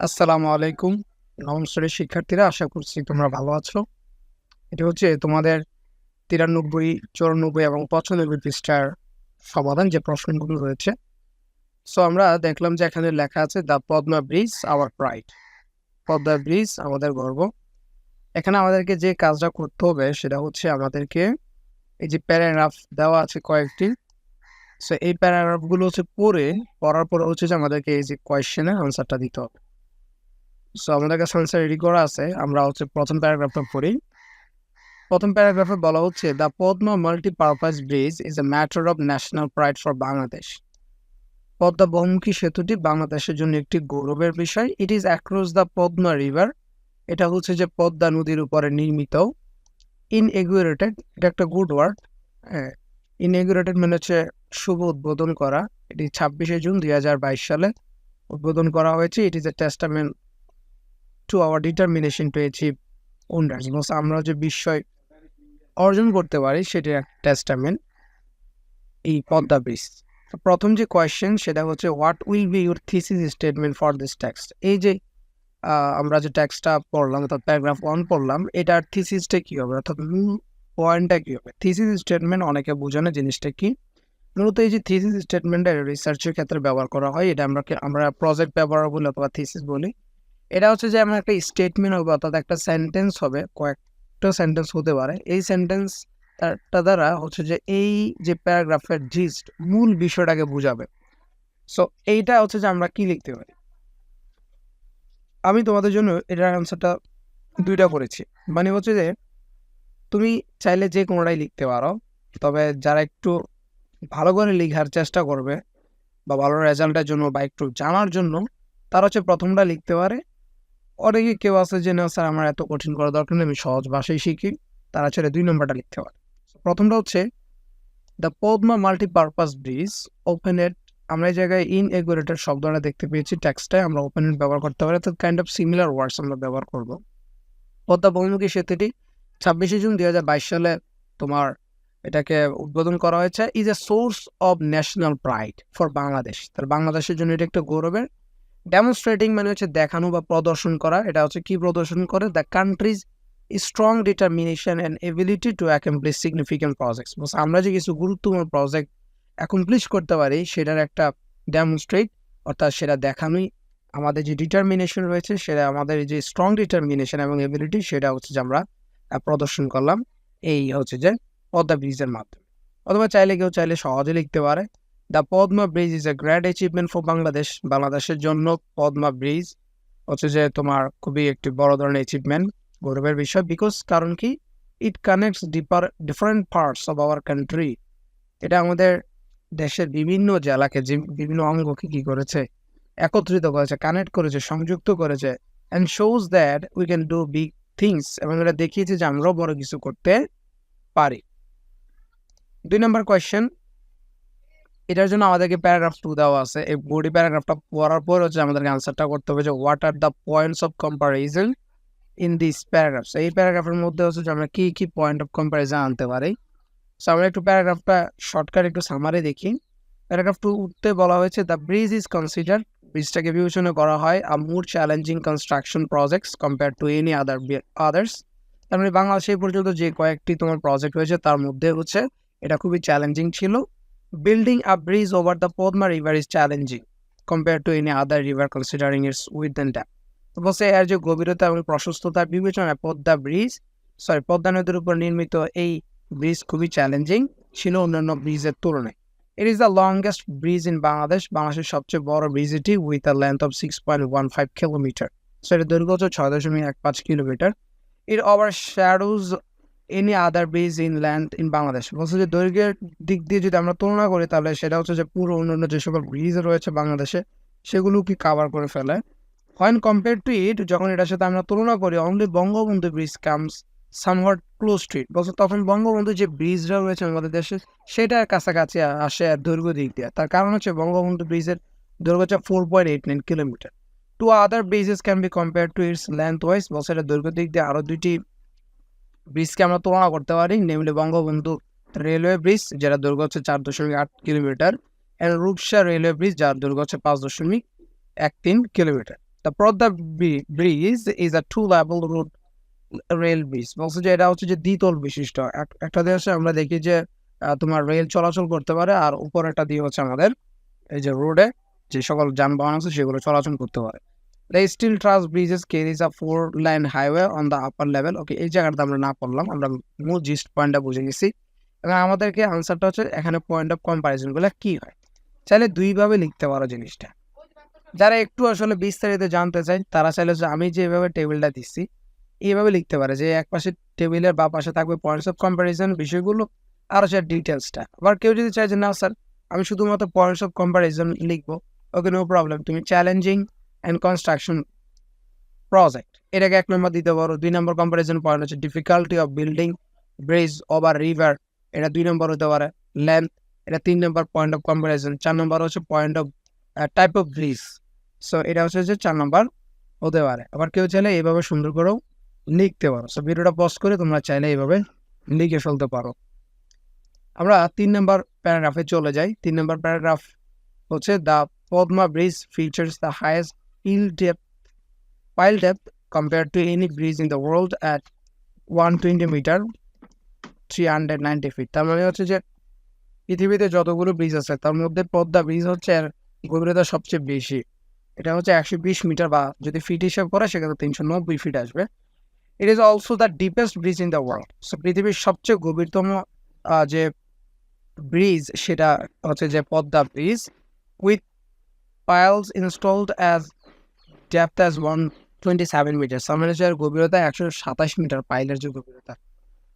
আসসালামু আলাইকুম। নবম শ্রেণির শিক্ষার্থীরা, আশা করছি তোমরা ভালো আছো। এটি হচ্ছে তোমাদের তিরানব্বই, চুরানব্বই এবং পঁচানব্বই পৃষ্ঠার সমাধান যে প্রশ্নগুলো রয়েছে। সো আমরা দেখলাম যে এখানে লেখা আছে the Padma bridge our pride Padma bridge আমাদের গর্ব। এখানে আমাদেরকে যে কাজটা করতে হবে, সেটা হচ্ছে আমাদেরকে এই যে প্যারাগ্রাফ দেওয়া আছে কয়েকটি। সো এই প্যারাগ্রাফগুলো হচ্ছে পড়ে, পড়ার পরে হচ্ছে যে আমাদেরকে এই যে কোয়েশ্চেনের আনসারটা দিতে হবে। সো আমাদের কাছে আনসার রেডি করা আছে। আমরা হচ্ছে প্রথম প্যারাগ্রাফটা পড়ি। প্রথম প্যারাগ্রাফে বলা হচ্ছে the Padma multipurpose bridge is a matter of national pride for Bangladesh Padma বহুমুখী সেতুটি বাংলাদেশের জন্য একটি গৌরবের বিষয়। It is across the Padma river এটা হচ্ছে যে পদ্মা নদীর উপরে নির্মিত। ইনএগুরেটেড এটা একটা গুড ওয়ার্ড হ্যাঁ ইনএগুরেটেড মানে হচ্ছে শুভ উদ্বোধন করা। এটি ছাব্বিশে জুন দুই হাজার বাইশ সালে উদ্বোধন করা হয়েছে। It is a testament to our determination to achieve wonders আমরা যে বিস্ময় অর্জন করতে পারি সেটি এক টেস্টামেন্ট এই পদ্মা ব্রিজ প্রথম যে কোয়েশ্চেন সেটা হচ্ছে what will be your thesis statement for this text এই যে আমরা যে টেক্সটটা পড়লাম অর্থাৎ প্যারাগ্রাফ ওয়ান পড়লাম এটার থিসিসটা কী হবে অর্থাৎ পয়েন্টটা কী হবে থিসিস স্টেটমেন্ট অনেকে বোঝানো জিনিসটা কি মূলত এই যে থিসিস স্টেটমেন্টটা রিসার্চের ক্ষেত্রে ব্যবহার করা হয় এটা আমরা আমরা প্রজেক্ট ব্যবহার বলি অথবা থিসিস বলি এটা হচ্ছে যে আমার একটা স্টেটমেন্ট হবে, অর্থাৎ একটা সেন্টেন্স হবে, কয়েকটা সেন্টেন্স হতে পারে। এই সেন্টেন্সটা দ্বারা হচ্ছে যে এই যে প্যারাগ্রাফের জিস্ট মূল বিষয়টাকে বোঝাবে। সো এইটা হচ্ছে যে আমরা কি লিখতে পারি? আমি তোমাদের জন্য এটার অ্যান্সারটা দুইটা করেছি। মানে হচ্ছে যে, তুমি চাইলে যে কোনোটাই লিখতে পারো, তবে যারা একটু ভালো করে লেখার চেষ্টা করবে, বা ভালো রেজাল্টের জন্য বা একটু জানার জন্য, তারা হচ্ছে প্রথমটা লিখতে পারে অনেকে কেউ আছে যে, না, স্যার, আমার এত কঠিন করা দরকার নেই, আমি সহজ ভাষায় শিখি। তারা ছেড়ে দুই নম্বরটা লিখতে পারে। প্রথমটা হচ্ছে the Padma multipurpose bridge opened আমরা এই জায়গায় ইন এগুরেটের শব্দটা দেখতে পেয়েছি টেক্সটায় আমরা ওপেনেট ব্যবহার করতে পারি। অর্থাৎ কাইন্ড অফ সিমিলার ওয়ার্ডস আমরা ব্যবহার করব। পদ্মা বহুমুখী সেতুটি, ছাব্বিশে জুন দুই হাজার বাইশ সালে তোমার এটাকে উদ্বোধন করা হয়েছে। Is a source of national pride for Bangladesh তার বাংলাদেশের জন্য এটা একটা গৌরবের ডেমনস্ট্রেটিং মানে হচ্ছে দেখানো বা প্রদর্শন করা, এটা হচ্ছে কি প্রদর্শন করে? The country's strong determination and ability to accomplish significant projects আমরা যে কিছু গুরুত্বপূর্ণ প্রজেক্ট অ্যাকমপ্লিশ করতে পারি, সেটার একটা ডেমনস্ট্রেট অর্থাৎ সেটা দেখানোই আমাদের যে ডিটারমিনেশন রয়েছে, সেটা আমাদের যে স্ট্রং ডিটারমিনেশন এবং এবিলিটি সেটা হচ্ছে যে আমরা প্রদর্শন করলাম। এই হচ্ছে যে পদ্মা ব্রিজের মাধ্যমে। অথবা চাইলে কেউ চাইলে সহজে লিখতে পারে। The Padma bridge is a great achievement for Bangladesh বাংলাদেশের জন্য পদ্মা ব্রিজ হচ্ছে যে তোমার খুবই একটি বড় ধরনের অ্যাচিভমেন্ট গৌরবের বিষয় বিকজ কারণ কি? It connects deeper different parts of our country এটা আমাদের দেশের বিভিন্ন জেলাকে বিভিন্ন অঙ্গকে কি করেছে? একত্রিত করেছে কানেক্ট করেছে, সংযুক্ত করেছে and shows that we can do big things এবং এটা দেখিয়েছে যে আমরাও বড় কিছু করতে পারি। দুই নম্বর কোয়েশ্চেন এটার জন্য আমাদেরকে প্যারাগ্রাফ টু দেওয়া আছে। এই বডি প্যারাগ্রাফটা পড়ার পর হচ্ছে আমাদেরকে আনসারটা করতে হবে যে what are the points of comparison in this paragraph এই প্যারাগ্রাফের মধ্যে হচ্ছে যে আমরা কী কী পয়েন্ট অফ কম্পারিজন আনতে পারি। সো আমরা একটু প্যারাগ্রাফটা শর্টকাট একটু সামারে দেখি। প্যারাগ্রাফ টু উঠতে বলা হয়েছে দ্য ব্রিজ ইজ কনসিডার ব্রিজটাকে বিবেচনা করা হয় a more challenging construction projects compare to any other others তার মানে বাংলাদেশে পর্যন্ত যে কয়েকটি তোমার প্রজেক্ট হয়েছে, তার মধ্যে হচ্ছে এটা খুবই চ্যালেঞ্জিং ছিল। Building a bridge over the Podma River is challenging compared to any other river considering its width and depth. বলছে এর যে গভীরতা এবং প্রশস্ততার বিবেচনায় পদ্মা ব্রিজ সরি পদ্মা নদীর উপর নির্মিত এই ব্রিজ খুবই চ্যালেঞ্জিং ছিল অন্যান্য ব্রিজের তুলনায় it is the longest bridge in Bangladesh বাংলাদেশের সবচেয়ে বড় ব্রিজ এটি with a length of six point one five kilometer so এর দৈর্ঘ্য ছয় দশমিক এক পাঁচ kilometer it overshadows any other bridge in land in Bangladesh বলছে যে দৈর্ঘ্যের দিক দিয়ে যদি আমরা তুলনা করি তাহলে সেটা হচ্ছে যে পুরো অন্যান্য যে সকল ব্রিজ রয়েছে বাংলাদেশে, সেগুলো কি কাভার করে ফেলে? হোয়েন কম্পেয়ার টু ইট যখন এটার সাথে আমরা তুলনা করি only Bangabandhu bridge comes somewhat close to it বলছে তখন বঙ্গবন্ধু যে ব্রিজটা রয়েছে আমাদের দেশে, সেটার কাছাকাছি আসে আর দৈর্ঘ্য দিক দিয়ে। তার কারণ হচ্ছে বঙ্গবন্ধু ব্রিজের দৈর্ঘ্য হচ্ছে four point eight nine kilometer to other bridges can be compare to its lengthwise বলছে এটা দৈর্ঘ্য দিক দিয়ে আরও দুইটি ব্রিজকে আমরা তুলনা করতে পারি। নেমলি বঙ্গবন্ধু রেলওয়ে ব্রিজ যেটা দৈর্ঘ্য হচ্ছে চার দশমিক আট kilometer and Rupsha railway bridge, যার দৈর্ঘ্য হচ্ছে পাঁচ দশমিক এক তিন kilometer. The Padma bridge is a two level road rail bridge বলছে যে এটা হচ্ছে যে দ্বিতল বিশিষ্ট। এক- একটা দেশে আমরা দেখি যে তোমার রেল চলাচল করতে পারে, আর উপর একটা দিয়ে হচ্ছে আমাদের এই যে রোডে যে সকল যানবাহন আছে সেগুলো চলাচল করতে পারে। Steel truss bridges carries a four lane highway on the upper level okay এই জায়গাটা আমরা না পড়লাম, আমরা মূল জিস্ট পয়েন্টটা বুঝে গেছি এবং আমাদেরকে আনসারটা হচ্ছে এখানে পয়েন্ট অফ কম্পারিজনগুলো কি হয়? চাইলে দুইভাবে লিখতে পারো জিনিসটা। যারা একটু আসলে বিস্তারিত জানতে চায়, তারা চাইলে যে আমি যেভাবে টেবিলটা দিচ্ছি এইভাবে লিখতে পারে যে এক পাশে টেবিলের বা পাশে থাকবে পয়েন্টস অফ কম্পারিজন বিষয়গুলো, আর হচ্ছে ডিটেলসটা আবার কেউ যদি চায় যে, না স্যার আমি শুধুমাত্র পয়েন্টস অফ কম্পারিজন লিখব। ওকে নো প্রবলেম তুমি চ্যালেঞ্জিং অ্যান্ড কনস্ট্রাকশন প্রজেক্ট এটাকে এক নম্বর দিতে পারো। দুই নম্বর কম্পারিজন পয়েন্ট হচ্ছে difficulty of building bridge over river এটা দুই নম্বর হতে পারে লেন্থ এটা তিন নম্বর পয়েন্ট অফ কম্পারিজন চার নম্বর হচ্ছে point of type of bridge so এটা হচ্ছে যে চার নম্বর হতে পারে। আবার কেউ চাইলে এইভাবে সুন্দর করেও লিখতে পারো। সো ভিডিওটা পজ করে তোমরা চাইলে এইভাবে লিখে ফেলতে পারো। আমরা তিন নম্বর প্যারাগ্রাফে চলে যাই। তিন নম্বর প্যারাগ্রাফ হচ্ছে the Padma bridge features the highest depth compare to any bridge in the world at one twenty meter three hundred ninety feet তার মানে হচ্ছে যে পৃথিবীতে যতগুলো ব্রিজ আছে, তার মধ্যে পদ্মা ব্রিজ হচ্ছে এর গভীরতা সবচেয়ে বেশি। এটা হচ্ছে একশো বিশ মিটার বা যদি ফিট হিসাব করে সেক্ষেত্রে তিনশো নব্বই ফিট আসবে। It is also the deepest bridge in the world so পৃথিবীর সবচেয়ে গভীরতম যে ব্রিজ সেটা হচ্ছে যে Padma bridge with piles installed as depth as one twenty seven meter সামনের গভীরতা একশো সাতাশ মিটার পাইলের যে গভীরতা।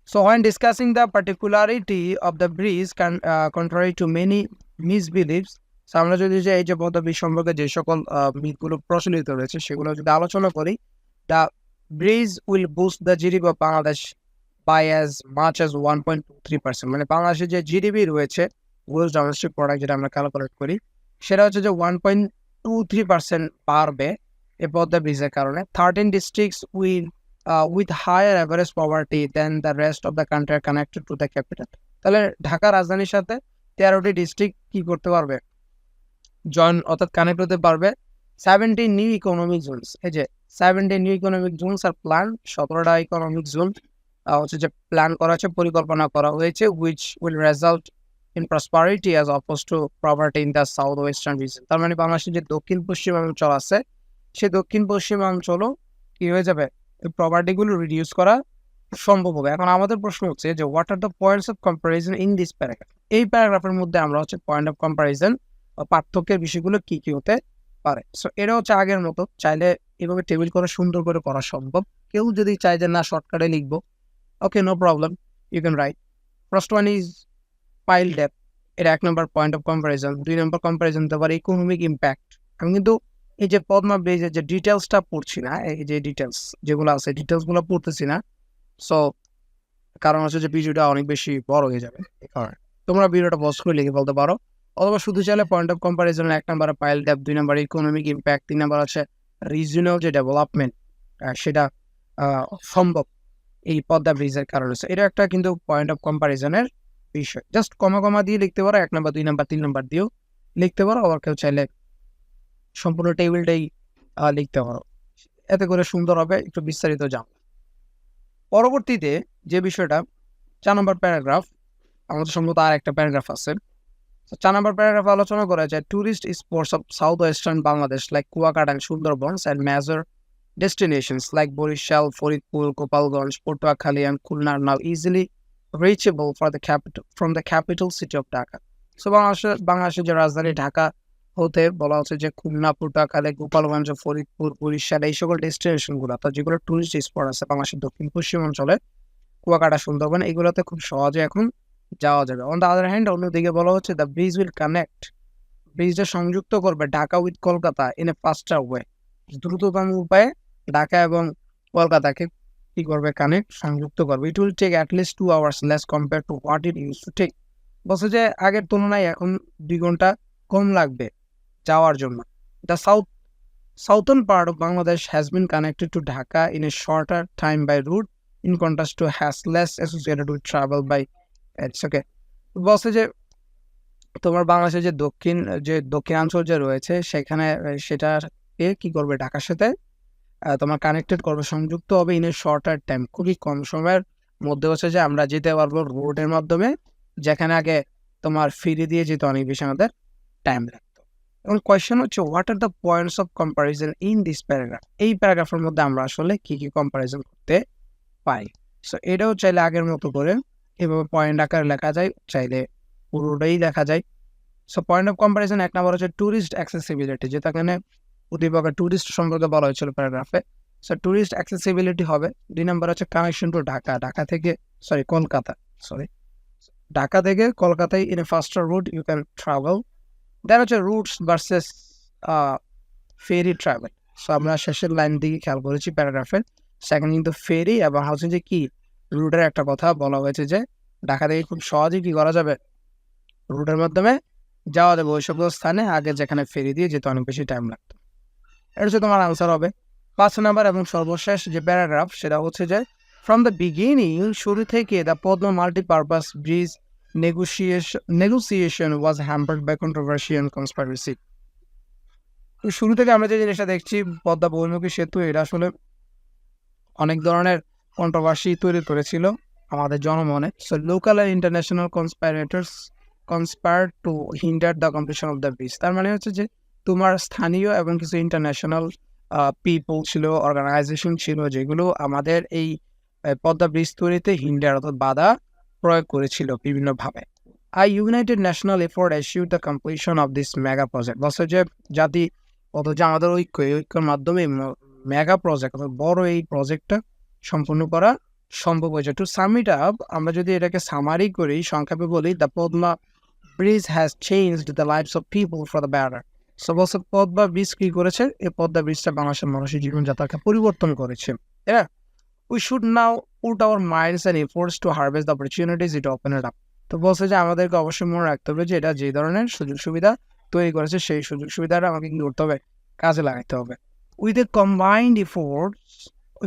So discussing the particularity of the breeze can, uh, contrary to many misbeliefs আমরা যদি যে এই যে পদ্মা সম্পর্কে যে সকল মিথগুলো প্রচলিত রয়েছে সেগুলো যদি আলোচনা করি the bridge will boost the GDP of Bangladesh by as much as one point two three percent মানে বাংলাদেশের যে জিডিপি রয়েছে গ্রোস ডোমেস্টিক প্রোডাক্ট যেটা আমরা ক্যালকুলেট করি সেটা হচ্ছে যে one point two three percent বাড়বে এই পদ্মা ব্রিজের কারণে thirteen districts uh, with higher average poverty than the rest of the country are connected to the capital. তাহলে ঢাকা রাজধানীর সাথে তেরোটি ডিস্ট্রিক্ট কি করতে পারবে? জয়েন অর্থাৎ কানেক্ট হতে পারবে সেভেন্টি নিউ ইকোনমিক জোনস এই যে seventy new economic zones are plan সতেরোটা ইকোনমিক জোন হচ্ছে যে প্ল্যান করা হয়েছে পরিকল্পনা করা হয়েছে which will result in prosperity as oppose to property in the south western region তার মানে বাংলাদেশের যে দক্ষিণ পশ্চিম অঞ্চল আছে সেই দক্ষিণ পশ্চিম অঞ্চলও কি হয়ে যাবে? প্রপার্টিগুলো রিডিউস করা সম্ভব হবে। এখন আমাদের প্রশ্ন হচ্ছে যে what are the points of comparison in this paragraph এই প্যারাগ্রাফের মধ্যে আমরা হচ্ছে পয়েন্ট অফ কম্পারিজন পার্থক্যের বিষয়গুলো কি কি হতে পারে? সো এটা হচ্ছে আগের মতো। চাইলে এভাবে টেবিল করে সুন্দর করে করা সম্ভব। কেউ যদি চায় যে, না শর্টকাটে লিখব। Okay no problem you can write first one is pile depth এটা এক নম্বর পয়েন্ট অফ কম্পারিজন দুই নম্বর কম্পারিজন হতে পারে ইকোনমিক ইম্প্যাক্ট আমি কিন্তু এই যে পদ্মা ব্রিজের যে ডিটেলসটা পড়ছি না, এই যে ডিটেলস যেগুলো আছে ডিটেলসগুলো পড়তেছি না। সো কারণ হচ্ছে যে ভিডিওটা অনেক বেশি বড় হয়ে যাবে। তোমরা ভিডিওটা পজ করে লিখে বলতে পারো। অথবা শুধু চাইলে পয়েন্ট অফ কম্পারিজনের এক নম্বরে পাইল ডেপ দুই নম্বর ইকোনমিক ইম্প্যাক্ট তিন নম্বর হচ্ছে রিজিনাল যে ডেভেলপমেন্ট সেটা সম্ভব এই পদ্মা ব্রিজের কারণে। এটা একটা কিন্তু পয়েন্ট অফ কম্পারিজনের বিষয়। জাস্ট কমা কমা দিয়ে লিখতে পারো, এক নম্বর দুই নম্বর তিন নম্বর দিয়েও লিখতে পারো। আবার কেউ চাইলে সম্পূর্ণ টেবিলটাই লিখতে পারো এতে করে সুন্দর হবে, একটু বিস্তারিত জান পরবর্তীতে যে বিষয়টা, চার নম্বর প্যারাগ্রাফ, আমাদের সম্ভবত আর একটা প্যারাগ্রাফ আছে। চার নম্বর প্যারাগ্রাফ আলোচনা করা যায় tourist spots of south western Bangladesh like Kuakata and Sundarbans and major destinations like Barishal Faridpur Gopalganj and Khulna are now easily reachable for the capital, from the capital city of Dhaka. So বাংলাদেশের বাংলাদেশের যে রাজধানী, ঢাকা হতে বলা হচ্ছে যে খুলনা পটুয়াখালী গোপালগঞ্জ, ফরিদপুর, বরিশাল, এই সকল ডেস্টিনেশনগুলো অর্থাৎ যেগুলো টুরিস্ট স্পট আছে বাংলাদেশের দক্ষিণ পশ্চিম অঞ্চলে, কুয়াকাটা, সুন্দরবন, এগুলোতে খুব সহজে এখন যাওয়া যাবে। অন দ্য আদার হ্যান্ড অন্যদিকে বলা হচ্ছে দ্য ব্রিজ উইল কানেক্ট ব্রিজটা সংযুক্ত করবে Dhaka with Kolkata in a faster way দ্রুততম উপায়ে ঢাকা এবং কলকাতাকে কি করবে? কানেক্ট সংযুক্ত করবে। It will take at least two hours less compare to what it use to take বলছে যে আগের তুলনায় এখন দুই ঘণ্টা কম লাগবে। যাওয়ার জন্য। The south southern part of Bangladesh has been connected to Dhaka in a shorter time by route in contrast to has less associated with travel by okay বলছে যে তোমার বাংলাদেশের যে দক্ষিণ যে দক্ষিণাঞ্চল যে রয়েছে সেখানে আহ, সেটা ঢাকাকে কি করবে? ঢাকার সাথে তোমার কানেক্টেড করবে সংযুক্ত হবে ইন এ শর্টার টাইম খুবই কম সময়ের মধ্যে হচ্ছে যে আমরা যেতে পারব রোডের মাধ্যমে যেখানে আগে তোমার ফিরে দিয়ে যেতে অনেক বেশি আমাদের টাইম লাগতো। এখন কোয়েশ্চেন হচ্ছে what are the points of comparison in this paragraph এই প্যারাগ্রাফের মধ্যে আমরা আসলে কি কি কম্পারিজন করতে পাই সো এটাও চাইলে আগের মতো করে এভাবে পয়েন্ট আকারে লেখা যায়, চাইলে পুরোটাই লেখা যায়। সো পয়েন্ট অফ কম্পারিজন এক নম্বর হচ্ছে ট্যুরিস্ট অ্যাক্সেসিবিলিটি যেটা এখানে উদ্দীপকের ট্যুরিস্ট সম্পর্কে বলা হয়েছিল প্যারাগ্রাফে সো ট্যুরিস্ট অ্যাক্সেসিবিলিটি হবে। দুই নম্বর হচ্ছে কানেকশন টু ঢাকা ঢাকা থেকে সরি কলকাতা সরি ঢাকা থেকে কলকাতায় in a faster route you can travel then হচ্ছে routes versus ferry travel. So আমরা শেষের লাইন দিকে খেয়াল করেছি প্যারাগ্রাফের সেখানে কিন্তু ফেরি এবং হাউসিং যে কি, রুটের একটা কথা বলা হয়েছে যে, ঢাকা থেকে খুব সহজেই কি করা যাবে? রুটের মাধ্যমে যাওয়া যাবে ওই সকল স্থানে, আগে যেখানে ফেরি দিয়ে যেতে অনেক বেশি টাইম লাগতো। এটা হচ্ছে তোমার আনসার হবে। পাঁচ নাম্বার এবং সর্বশেষ যে প্যারাগ্রাফ, সেটা হচ্ছে যে ফ্রম দ্য বিগিনিং শুরু থেকে the Padma multipurpose bridge negotiation negotiation was hampered by controversy and conspiracy শুরু থেকে আমরা যে জিনিসটা দেখছি, পদ্মা বহুমুখী সেতু, এটা আসলে অনেক ধরনের কন্ট্রোভার্সি তৈরি করেছিল আমাদের জনমনে। So local R international conspirators conspire to hinder the completion of the bridge তার মানে হচ্ছে যে, তোমার স্থানীয় এবং কিছু ইন্টারন্যাশনাল পিপল ছিল অর্গানাইজেশন ছিল, যেগুলো আমাদের এই পদ্মা ব্রিজ তৈরিতে হিন্ডার অর্থাৎ বাধা প্রয়োগ করেছিল বিভিন্নভাবে। I united national effort assure the completion of this mega project বলছে যে জাতি, অথচ আমাদের ঐক্য ঐক্যের মাধ্যমে মেগা প্রজেক্ট অর্থাৎ বড় এই প্রজেক্টটা সম্পূর্ণ করা সম্ভব হয়েছে। টু সামিট আপ আমরা যদি এটাকে সামারি করি, সংক্ষেপে বলি the Padma bridge has changed the lives of people for the better so বলছে পদ্মা ব্রিজ কি করেছে? এই পদ্মা ব্রিজটা বাংলাদেশের মানুষের জীবনযাত্রাকে পরিবর্তন করেছে। হ্যাঁ we should now put our minds and efforts to harvest the opportunities it open up তো বলছে যে আমাদেরকে অবশ্যই মনে রাখতে হবে যে এটা যে ধরনের সুযোগ সুবিধা তৈরি করেছে, সেই সুযোগ সুবিধাটা আমাকে কি করতে হবে কাজে লাগাতে হবে with a combined efforts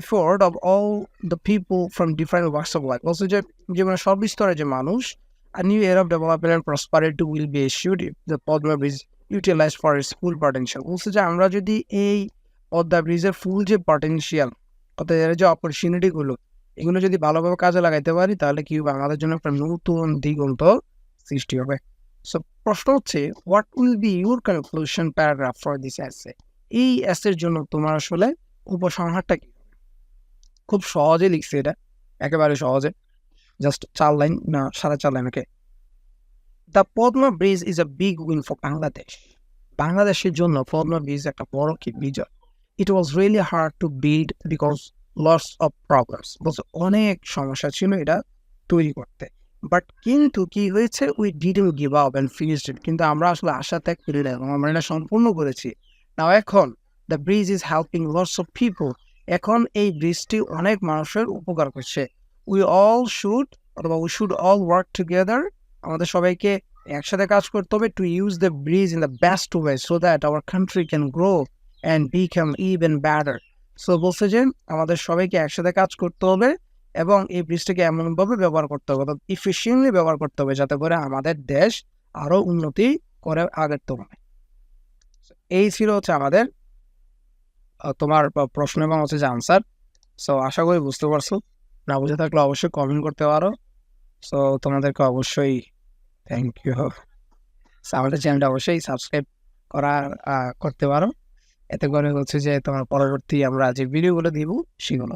effort of all the people from different walks of life. বলছে যে জীবনের সব স্তরে যে মানুষ, a new era of development and prosperity will be assured if the Padma Bridge utilized for its full. বলছে যে আমরা যদি এই পদ্মা ব্রিজের ফুল যে পটেনশিয়াল অর্থাৎ এর যে অপরচুনিটিগুলো এগুলো যদি ভালোভাবে কাজে লাগাইতে পারি, তাহলে কি হবে? আমাদের জন্য একটা নতুন দিগন্ত সৃষ্টি হবে। সো প্রশ্ন হচ্ছে what will be your conclusion paragraph for this essay এই অ্যাসের জন্য তোমার আসলে উপসংহারটা কি? খুব সহজে লিখছে এটা, একেবারে সহজে। জাস্ট চার লাইন, না, সাড়ে চার line okay the Padma bridge is a big win for Bangladesh বাংলাদেশের জন্য পদ্মা ব্রিজ একটা বড় কি বিজয়। It was really hard to build because lots of problems বলছে অনেক সমস্যা ছিল এটা তৈরি করতে। বাট কিন্তু কি হয়েছে? We didn't give up and finished it কিন্তু আমরা আসলে আশা ত্যাগ করি না এবং আমরা এটা সম্পূর্ণ করেছি। নাও এখন the bridge is helping lots of people এখন এই ব্রিজটি অনেক মানুষের উপকার করছে। উই অল শুড অথবা we should all work together আমাদের সবাইকে একসাথে কাজ করতে হবে to use the bridge in the best way so that our country can grow and become even better so বলছে যে, আমাদের সবাইকে একসাথে কাজ করতে হবে এবং এই ব্রিজটাকে এমনভাবে ব্যবহার করতে হবে, অর্থাৎ ইফিসিয়েন্টলি ব্যবহার করতে হবে যাতে করে আমাদের দেশ আরও উন্নতি করে আগের তুলনায়। এই ছিল হচ্ছে আমাদের তোমার প্রশ্ন এবং হচ্ছে যে আনসার সো আশা করি বুঝতে পারছ। না বুঝে থাকলে অবশ্যই কমেন্ট করতে পারো। সো তোমাদেরকে অবশ্যই থ্যাংক ইউ আমাদের চ্যানেলটা অবশ্যই সাবস্ক্রাইব করা করতে পারো। এতে করে হচ্ছে যে তোমার পরবর্তী আমরা যে ভিডিওগুলো দিব, সেগুলো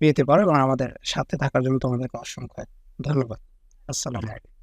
পেতে পারো এবং আমাদের সাথে থাকার জন্য তোমাদেরকে অসংখ্য ধন্যবাদ। আসসালামু আলাইকুম।